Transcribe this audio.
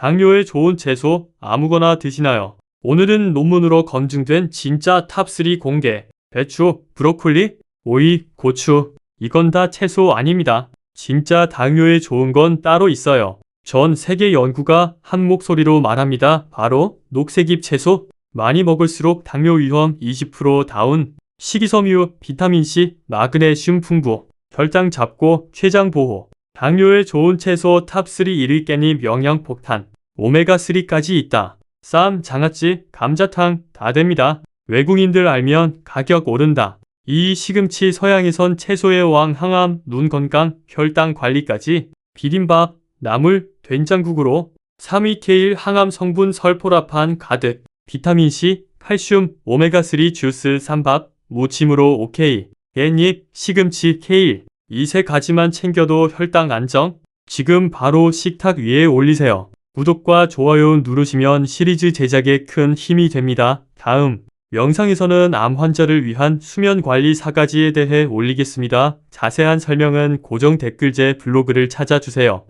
당뇨에 좋은 채소 아무거나 드시나요? 오늘은 논문으로 검증된 진짜 탑3 공개. 배추, 브로콜리, 오이, 고추. 이건 다 채소 아닙니다. 진짜 당뇨에 좋은 건 따로 있어요. 전 세계 연구가 한 목소리로 말합니다. 바로 녹색잎 채소. 많이 먹을수록 당뇨 위험 20% 다운. 식이섬유, 비타민C, 마그네슘 풍부. 혈당 잡고 췌장 보호. 당뇨에 좋은 채소 탑3 1위 깻잎 영양 폭탄. 오메가3까지 있다. 쌈, 장아찌, 감자탕 다 됩니다. 외국인들 알면 가격 오른다. 이 시금치 서양에선 채소의 왕 항암, 눈 건강, 혈당 관리까지 비빔밥, 나물, 된장국으로 3위 케일 항암 성분 설포라판 가득 비타민C, 칼슘, 오메가3 주스 삼밥, 무침으로 오케이. 깻잎, 시금치, 케일 이 세 가지만 챙겨도 혈당 안정? 지금 바로 식탁 위에 올리세요. 구독과 좋아요 누르시면 시리즈 제작에 큰 힘이 됩니다. 다음 영상에서는 암 환자를 위한 수면 관리 4가지에 대해 올리겠습니다. 자세한 설명은 고정 댓글제 블로그를 찾아주세요.